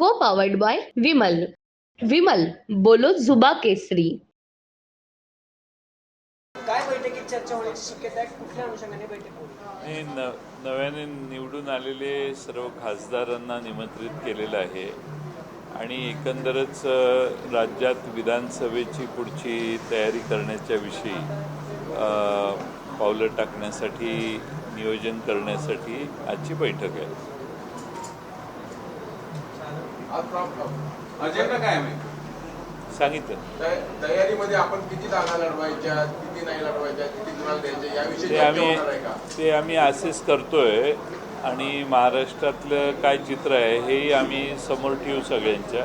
को powered by Vimal. Vimal बोलो जुबा केसरी. काय बैठकीत चर्चा होण्याची शक्यता आहे? कुठल्या अनुषंगाने बैठक मी न नव्याने निवडून आलेले सर्व खासदारांना निमंत्रित केलेलं आहे. आणि एकंदरच राज्यात विधानसभेची पुढची तयारी करण्याच्या विषयी पावलं टाकण्यासाठी नियोजन करण्यासाठी आजची बैठक आहे. अजेंडा काय आहे सांगितलं. तय- तयारीमध्ये आपण किती जागा लढवायच्या किती नाही लढवायच्या किती कुणाला द्यायच्या याविषयी ते चर्चा आम्ही ते आम्ही असेस करतोय आणि महाराष्ट्रातलं काय चित्र आहे हेही आम्ही समोर ठेवू सगळ्यांच्या.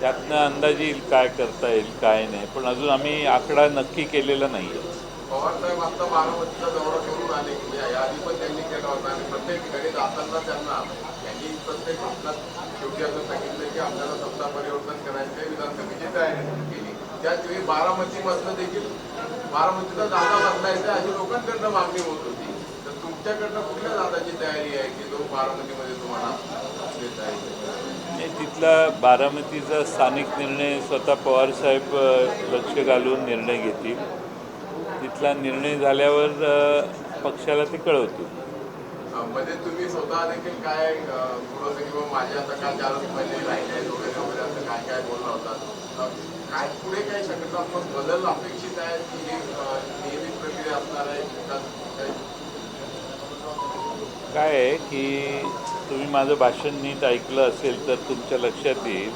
त्यातनं अंदाज येईल काय करता येईल काय नाही. पण अजून आम्ही आकडा नक्की केलेला नाही आहे पवार साहेब आता बारामतीचा दौरा करून आले. की याआधी पण त्यांनी केला होता आणि प्रत्येक ठिकाणी जाताना त्यांनी प्रत्येक भाषणात शेवटी असं सांगितलं की आपल्याला सत्ता परिवर्तन करायचं आहे विधानसभेची तयारी केली. त्याचवेळी बारामतीमधनं देखील बारामतीचा जागा बदलायचा अशी लोकांकडनं मागणी होत होती. तर तुमच्याकडनं कुठल्या जागाची तयारी आहे की जो बारामतीमध्ये तुम्हाला देता येईल? तिथला बारामतीचा स्थानिक निर्णय स्वतः पवारसाहेब साहेब लक्ष घालून निर्णय घेतील. तिथला निर्णय झाल्यावर पक्षाला ते कळवतील. म्हणजे तुम्ही स्वतः देखील काय अं, थोडंसं किंवा माझे आता काय चार पहिले राहिले वगैरे वगैरे असं काय काय बोलला होता? काय पुढे काय सकारात्मक बदल अपेक्षित आहे की हे नियमित प्रक्रिया असणार आहे? काय आहे की तुम्ही माझं भाषण नीट ऐकलं असेल तर तुमच्या लक्षात येईल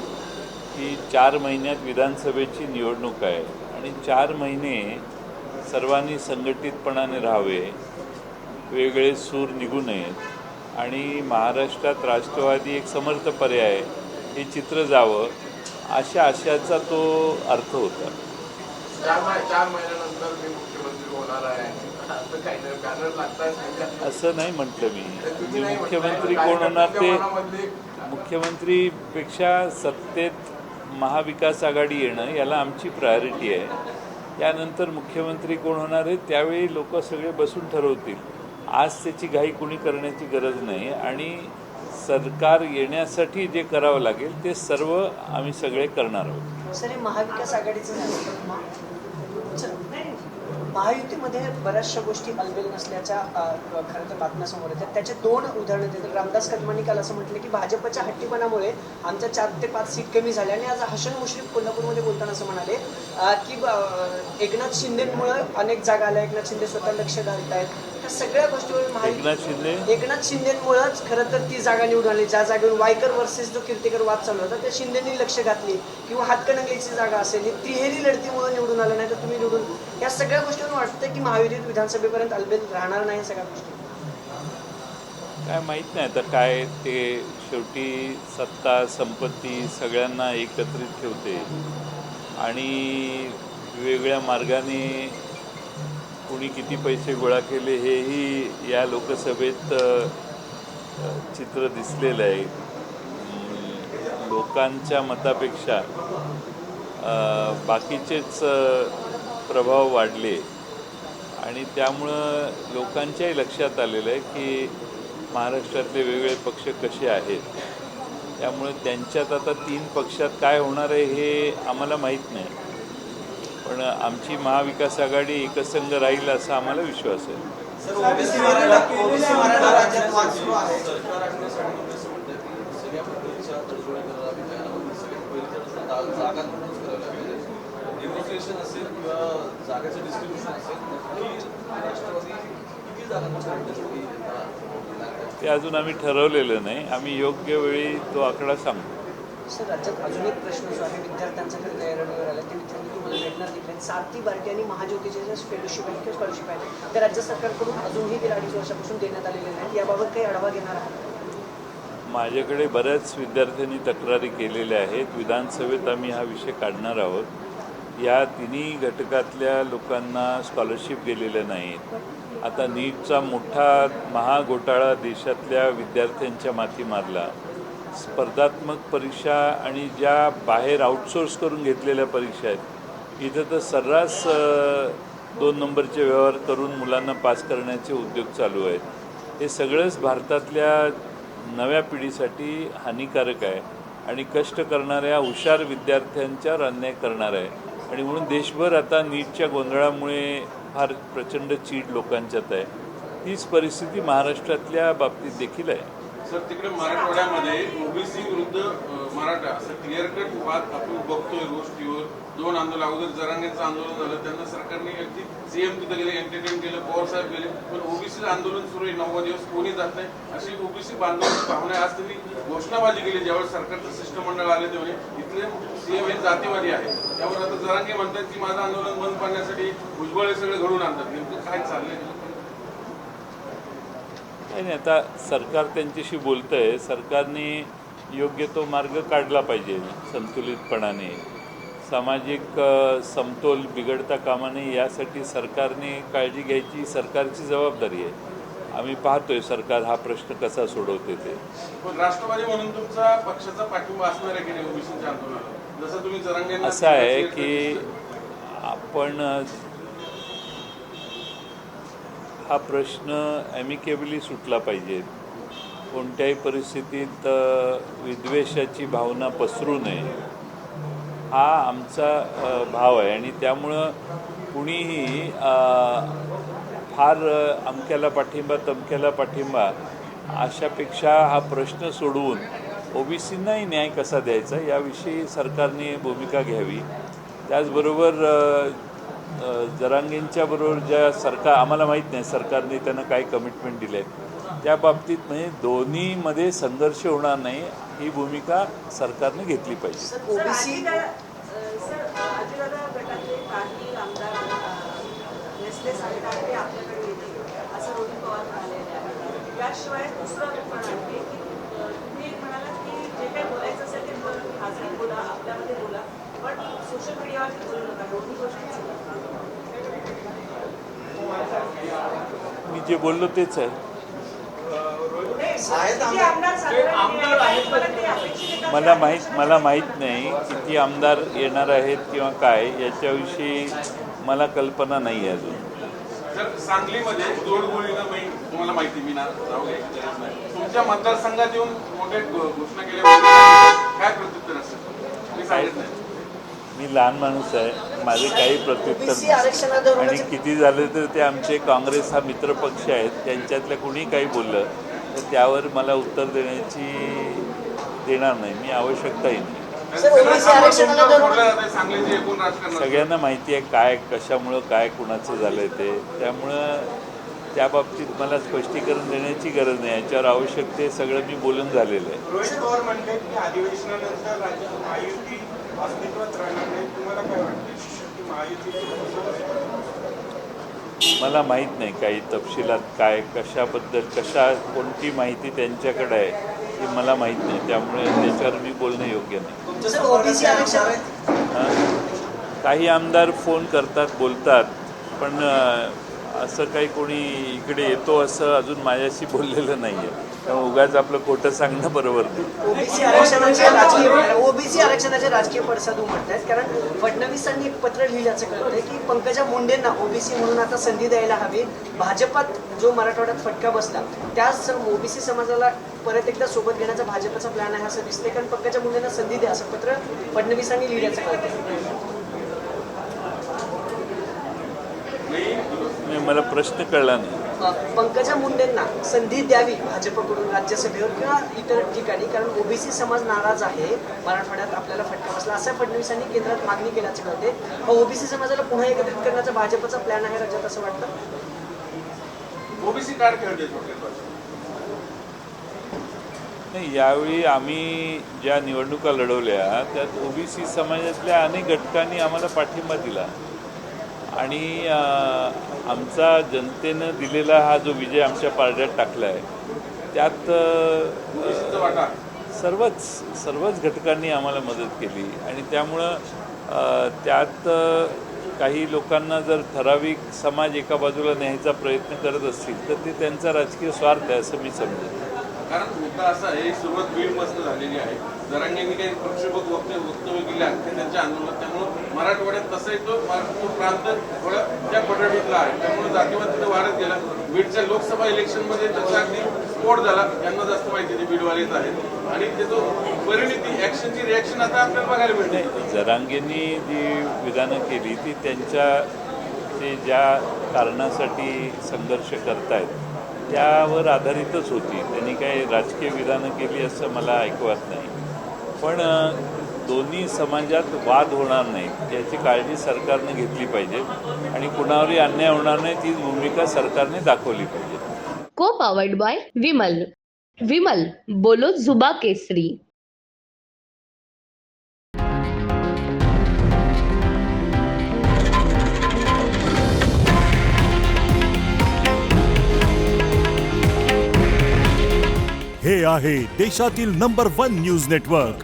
की चार महिन्यात विधानसभेची निवडणूक आहे आणि चार महिने सर्वांनी संघटितपणाने राहावे. वेगळे सूर निघू नयेत. आणि महाराष्ट्रात राष्ट्रवादी एक समर्थ पर्याय हे चित्र जावं अशा आशयाचा तो अर्थ होता. चार महि- चार महिन्यानंतर मी मुख्यमंत्री होणार आहे. असं काही नाही बॅनर लागतायत म्हणजे असं नाही म्हटलं मी. तुम्ही मी नाही मुख्यमंत्री कोण होणार ते मुख्यमंत्रीपेक्षा सत्तेत महाविकास आघाडी येणं याला आमची प्रायोरिटी आहे. त्यानंतर मुख्यमंत्री कोण होणार आहे त्यावेळी लोक सगळे बसून ठरवतील. आज त्याची घाई कुणी करण्याची गरज नाही आणि सरकार येण्यासाठी जे करावं लागेल ते सर्व आम्ही सगळे करणार आहोत. सर हे महाविकास आघाडीचं चल, नाही, महायुतीमध्ये बऱ्याचशा गोष्टी अलबेल नसल्याच्या खरं तर बातम्या समोर येतात. त्याचे दोन उदाहरणं देतात. रामदास कदमांनी काल असं म्हटलं की भाजपच्या हट्टीपणामुळे आमच्या चार ते पाच सीट कमी झाल्या आणि आज हसन मुश्रीफ कोल्हापूरमध्ये बोलताना असं म्हणाले की एकनाथ शिंदेमुळं अनेक जागा आल्या. एकनाथ शिंदे स्वतः लक्ष घालत आहेत सगळ्या गोष्टीवर एकनाथ शिंदे. एकनाथ शिंदेमुळेच खरं तर ती जागा निवडून आली. ज्या जागेवर वायकर वर्सेस जो कीर्तिकर वाद चालू होता त्या शिंदेनी लक्ष घातली. किंवा हातकणंगलेची जागा असेल ही तिहेरी लढतीमुळे निवडून आलं नाही तर तुम्ही निवडून या सगळ्या गोष्टीवर वाटतं की महायुतीत विधानसभेपर्यंत अलबेल राहणार नाही सगळ्या गोष्टी. काय माहीत नाही आता काय ते शेवटी सत्ता संपत्ती सगळ्यांना एकत्रित ठेवते. आणि वेगवेगळ्या मार्गाने कुणी किती पैसे गोळा केले हेही या लोकसभेत चित्र दिसलेलं आहे. लोकांच्या मतापेक्षा बाकीचेच प्रभाव वाढले. आणि त्यामुळं लोकांच्याही लक्षात आलेलं आहे की महाराष्ट्रातले वेगवेगळे पक्ष कसे आहेत. त्यामुळे त्यांच्यात आता तीन पक्षात काय होणार आहे हे आम्हाला माहीत नाही. पण आमची महाविकास आघाडी एकसंघ राहील असा आम्हाला विश्वास आहे. ते अजून आम्ही ठरवलेलं नाही. आम्ही योग्य वेळी तो आकडा सांगतो सर राज्यात अजून एक प्रश्न जो आहे विद्यार्थ्यांचा कधी तयारीवर आला ते विद्यार्थी तुम्हाला भेटणार देखील सारथी बार्टी आणि महाज्योतीचे जे फेलोशिप आहे किंवा स्कॉलरशिप आहे ते राज्य सरकारकडून अजूनही गेल्या अडीच वर्षापासून देण्यात आलेले नाहीत. याबाबत काही आढावा घेणार आहात? माझ्याकडे बऱ्याच विद्यार्थ्यांनी तक्रारी केलेल्या आहेत. विधानसभेत आम्ही हा विषय काढणार आहोत. या तिन्ही घटकातल्या लोकांना स्कॉलरशिप गेलेल्या नाहीत. आता नीटचा मोठा महाघोटाळा देशातल्या विद्यार्थ्यांच्या माथी मारला. स्पर्धात्मक परीक्षा आणि ज्या बाहेर आउटसोर्स करून घेतलेल्या परीक्षा आहेत इथं तर सर्रास दोन नंबरचे व्यवहार करून मुलांना पास करण्याचे उद्योग चालू आहेत. हे सगळंच भारतातल्या नव्या पिढीसाठी हानिकारक आहे आणि कष्ट करणाऱ्या हुशार विद्यार्थ्यांच्यावर अन्याय करणार आहे. आणि म्हणून देशभर आता नीटच्या गोंधळामुळे फार प्रचंड चीड लोकांच्यात आहे. तीच परिस्थिती महाराष्ट्रातल्या बाबतीत देखील आहे. सर तिकडे मराठवाड्यामध्ये ओबीसी विरुद्ध मराठा असं क्लिअर कट वाद आपण बघतोय गोष्टीवर. दोन आंदोलन अगोदर जरांगेचं आंदोलन झालं त्यांना सरकारने अगदी सीएम तिथे गेले एंटरटेन केलं पवार साहेब गेले. पण ओबीसी आंदोलन सुरू आहे नव्वद दिवस कोणी जात नाही अशी ओबीसी बांधव भावना आज त्यांनी घोषणाबाजी केली ज्यावेळेस सरकारचं शिष्टमंडळ आले तेव्हा इथले सीएम हे जातीवादी आहे. त्यावर आता जरांगे म्हणतात की माझं आंदोलन बंद पाडण्यासाठी भुजबळ हे सगळे घडून आणतात. नेमकं काय चाललंय? काही नाही आता सरकार त्यांच्याशी बोलतं आहे सरकारने योग्य तो मार्ग काढला पाहिजे संतुलितपणाने. सामाजिक समतोल बिघडता कामा नये यासाठी सरकारने काळजी घ्यायची सरकारची जबाबदारी आहे. आम्ही पाहतोय सरकार हा प्रश्न कसा सोडवते ते. पण राष्ट्रवादी म्हणून तुमचा पक्षाचा पाठिंबा असणार आहे की नाही ओबीसीच्या आंदोलनाला? जसं तुम्ही जरांगेंना असं आहे की आपण हा प्रश्न ॲमिकेबली सुटला पाहिजे. कोणत्याही परिस्थितीत विद्वेषाची भावना पसरू नये. हा आमचा भाव आहे आणि त्यामुळं कुणीही फार अमक्याला पाठिंबा तमक्याला पाठिंबा अशापेक्षा हा प्रश्न सोडवून ओबीसींनाही न्याय कसा द्यायचा याविषयी सरकारने भूमिका घ्यावी. त्याचबरोबर जरांगेंच्या बरोबर ज्या सरकार आम्हाला माहीत नाही सरकारने त्यांना काय कमिटमेंट दिले आहेत. त्या बाबतीत म्हणजे दोन्हीमध्ये संघर्ष होणार नाही ही भूमिका सरकारने घेतली पाहिजे. दुसरं पण आहे? की तुम्ही म्हणालात की जे काही बोलायचं असेल ते खाजगी बोला आपल्यामध्ये बोला. पण सोशल मीडियावरती बोलू नका. दोन्ही गोष्टी जे बोललो तेच आहे. मला माहीत मला माहीत नाही किती आमदार येणार आहेत किंवा काय याच्याविषयी मला कल्पना नाही आहे अजून. सांगलीमध्ये तुम्हाला माहिती मी. तुमच्या मतदारसंघात येऊन घोषणा केल्या काय प्रत्युत्तर असेल मी सांगत नाही. मी लहान माणूस आहे. माझे काही प्रत्युत्तर आणि किती झालं तर ते आमचे काँग्रेस हा मित्रपक्ष आहेत त्यांच्यातल्या कुणी काही बोललं तर त्यावर मला उत्तर देण्याची देणार नाही. मी आवश्यकताही नाही. सगळ्यांना माहिती आहे काय कशामुळं काय कुणाचं झालं ते. त्यामुळं त्या बाबतीत मला स्पष्टीकरण देण्याची गरज नाही. याच्यावर आवश्यक ते सगळं मी बोलून झालेलं आहे रोहित पवार म्हणतात की अधिवेशनानंतर राज्यात महायुती अस्तित्वात राहणार नाही तुम्हाला काय वाटतं की महायुती मला माहीत नाही काही तपशिलात काय कशाबद्दल कशा कोणती माहिती त्यांच्याकडे आहे ती मला माहीत नाही त्यामुळे त्याच्यावर मी बोलणं योग्य नाही? काही आमदार फोन करतात बोलतात पण असं काही कोणी इकडे येतो असं अजून माझ्याशी बोललेलं नाही आहे त्यामुळे उगाच आपलं खोटं सांगणं बरोबर नाही. ओबीसी आरक्षणाचे राजकीय ओबीसी आरक्षणाचे राजकीय पडसाद उमटत आहेत कारण फडणवीसांनी एक पत्र लिहिल्याचं कळतंय की पंकजा मुंडेंना ओबीसी म्हणून आता संधी द्यायला हवी. भाजपात जो मराठवाड्यात फटका बसला त्याच ओबीसी समाजाला परत एकदा सोबत घेण्याचा भाजपचा प्लॅन आहे असं दिसतंय. कारण पंकजा मुंडेंना संधी द्या असं पत्र फडणवीसांनी लिहिल्याचं कळतंय. म्हणजे मला प्रश्न कळला नाही. पंकजा मुंडेंना संधी द्यावी भाजपकडून राज्यसभेवर किंवा इतर ठिकाणी? कारण ओबीसी समाज नाराज आहे. मराठवाड्यात आपल्याला फटका बसला. असं फडणवीसांनी केंद्रात मागणी केल्याचं कळते. ओबीसी समाजाला पुन्हा एकत्रित करण्याचा भाजपचा प्लॅन आहे राज्यात असं वाटतं? ओबीसी कार्ड खेळते. नाही यावेळी आम्ही ज्या निवडणुका लढवल्या त्यात ओबीसी समाजातल्या अनेक घटकांनी आम्हाला पाठिंबा दिला. आणि आमचा जनतेनं दिलेला हा जो विजय आमच्या पारड्यात टाकला आहे त्यात सर्वच सर्वच घटकांनी आम्हाला मदत केली आणि त्यामुळं त्यात काही लोकांना जर ठराविक समाज एका बाजूला न्यायचा प्रयत्न करत असतील तर ते त्यांचा राजकीय स्वार्थ आहे असं मी समजतो कारण मुद्दा असा आहे सुरुवात बीड मस्त झालेली आहे. जरांगेंनी काही प्रक्षोभक वक्तव्य केले त्यांच्या आंदोलन त्यामुळं मराठवाड्यात तसंही तो मरा- प्रांत थोडा त्या पटडीतला आहे. त्यामुळे जातीवाद तिथे वाढत गेला. बीडच्या लोकसभा इलेक्शनमध्ये त्याचा अगदी स्फोट झाला. यांना जास्त माहिती ते बीडवालेच आहेत. आणि त्याचं परिणिती ऍक्शनची रिॲक्शन आता आपल्याला बघायला मिळते. जरांगेंनी जी विधानं केली ती त्यांच्या ते ज्या कारणासाठी संघर्ष करतायत त्यावर आधारितच होती. त्यांनी काही राजकीय विधानं केली असं मला ऐकवत नाही. पण दोन्ही समाजात वाद होणार नाही. याची काळजी सरकारने घेतली पाहिजे आणि कुणावरही अन्याय होणार नाही ती भूमिका सरकारने दाखवली पाहिजे. को पावर्ड बाय विमल. विमल बोलो जुबा केसरी. हे आहे देशातील नंबर वन न्यूज नेटवर्क